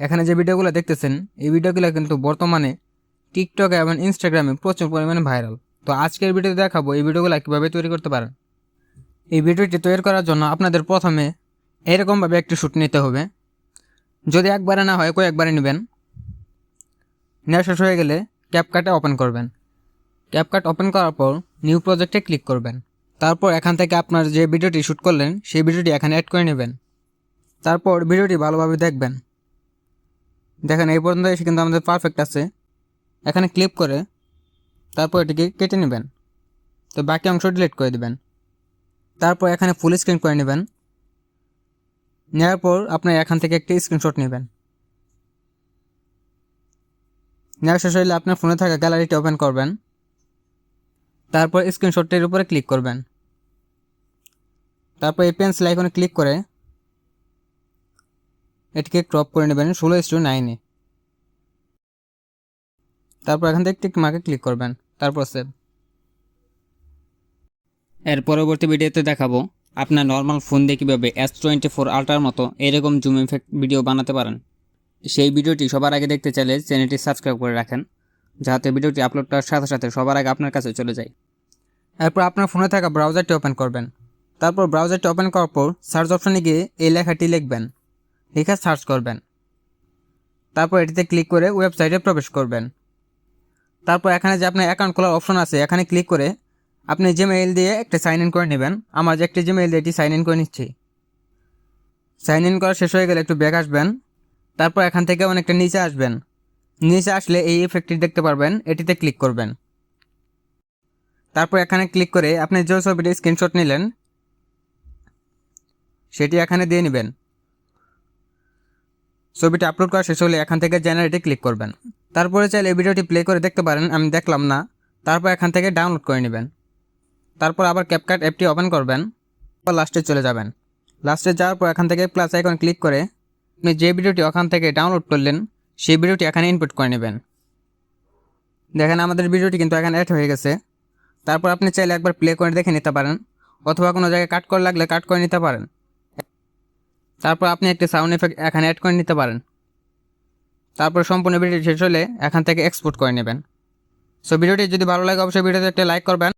এখানে যে ভিডিওগুলো দেখতেছেন, এই ভিডিওগুলো কিন্তু বর্তমানে টিকটক এবং ইনস্টাগ্রামে প্রচুর পরিমাণে ভাইরাল তো আজকের ভিডিওতে দেখাবো এই ভিডিওগুলো কীভাবে তৈরি করতে পারেন। এই ভিডিওটি তৈরি করার জন্য আপনাদের প্রথমে এরকমভাবে একটি শ্যুট নিতে হবে। যদি একবারে না হয় কয়েকবারে নেবেন। নেওয়া শেষ হয়ে গেলে ক্যাপকাটে ওপেন করবেন। ক্যাপকাট ওপেন করার পর নিউ প্রজেক্টে ক্লিক করবেন। তারপর এখান থেকে আপনার যে ভিডিওটি শ্যুট করলেন, সেই ভিডিওটি এখানে অ্যাড করে নেবেন। তারপর ভিডিওটি ভালোভাবে দেখবেন। দেখেন, এই পর্যন্ত এসে কিন্তু আমাদের পারফেক্ট আছে। এখানে ক্লিক করে তারপর এটিকে কেটে নেবেন। তো বাকি অংশ ডিলিট করে দেবেন। তারপর এখানে ফুল স্ক্রিন করে নেবেন। নেওয়ার পর আপনার এখান থেকে একটি স্ক্রিনশট নেবেন। নেওয়া শেষ হইলে আপনার ফোনে থাকা গ্যালারিটি ওপেন করবেন। তারপর স্ক্রিনশটটির উপরে ক্লিক করবেন। তারপর এই পেন্সিল আইকনে ক্লিক করে এটিকে ক্রপ করে নেবেন ষোলো ইস্টু নাইনে তারপর এখান থেকে টিক মার্কে ক্লিক করবেন, তারপর সেভ এর পরবর্তী ভিডিওতে দেখাবো আপনার নর্মাল ফোন দিয়ে কীভাবে এস টোয়েন্টি ফোর আল্ট্রার মতো এরকম জুম ইফেক্ট ভিডিও বানাতে পারেন। সেই ভিডিওটি সবার আগে দেখতে চাইলে চ্যানেলটি সাবস্ক্রাইব করে রাখেন, যাতে ভিডিওটি আপলোড করার সাথে সাথে সবার আগে আপনার কাছে চলে যায়। এরপর আপনার ফোনে থাকা ব্রাউজারটি ওপেন করবেন। তারপর ব্রাউজারটি ওপেন করার পর সার্চ অপশনে গিয়ে এই লেখাটি লিখবেন। লিখে সার্চ করবেন। তারপর এটিতে ক্লিক করে ওয়েবসাইটে প্রবেশ করবেন। তারপর এখানে যে আপনার অ্যাকাউন্ট খোলার অপশন আছে, এখানে ক্লিক করে আপনি জিমেইল দিয়ে একটা সাইন ইন করে নেবেন। আমার যে একটি জিমেইল দিয়ে এটি সাইন ইন করে নিচ্ছি। সাইন ইন করা শেষ হয়ে গেলে একটু ব্যাক আসবেন। তারপর এখান থেকে অনেকটা নিচে আসবেন। নিচে আসলে এই ইফেক্টটি দেখতে পারবেন, এটিতে ক্লিক করবেন। তারপর এখানে ক্লিক করে আপনি যে ছবিটি স্ক্রিনশট নিলেন, সেটি এখানে দিয়ে নেবেন। ছবিটি আপলোড করা শেষ হলে এখান থেকে জেনারেটে ক্লিক করবেন। তারপরে চাইলে ভিডিওটি প্লে করে দেখতে পারেন, আমি দেখলাম না। তারপর এখান থেকে ডাউনলোড করে নেবেন। তারপর আবার ক্যাপকাট অ্যাপটি ওপেন করবেন বা লাস্টে চলে যাবেন। লাস্টে যাওয়ার পর এখান থেকে প্লাস আইকন ক্লিক করে আপনি যে ভিডিওটি ওখান থেকে ডাউনলোড করলেন, সেই ভিডিওটি এখানে ইনপুট করে নেবেন। দেখেন আমাদের ভিডিওটি কিন্তু এখানে অ্যাড হয়ে গেছে। তারপর আপনি চাইলে একবার প্লে করে দেখে নিতে পারেন, অথবা কোনো জায়গায় কাট করে লাগলে কাট করে নিতে পারেন। তারপর আপনি একটি সাউন্ড এফেক্ট এখানে অ্যাড করে নিতে পারেন। তারপর সম্পূর্ণ ভিডিও শেষ হলে এখান থেকে এক্সপোর্ট করে নেবেন। সো ভিডিওটি যদি ভালো লাগে, অবশ্যই ভিডিওতে একটা লাইক করবেন।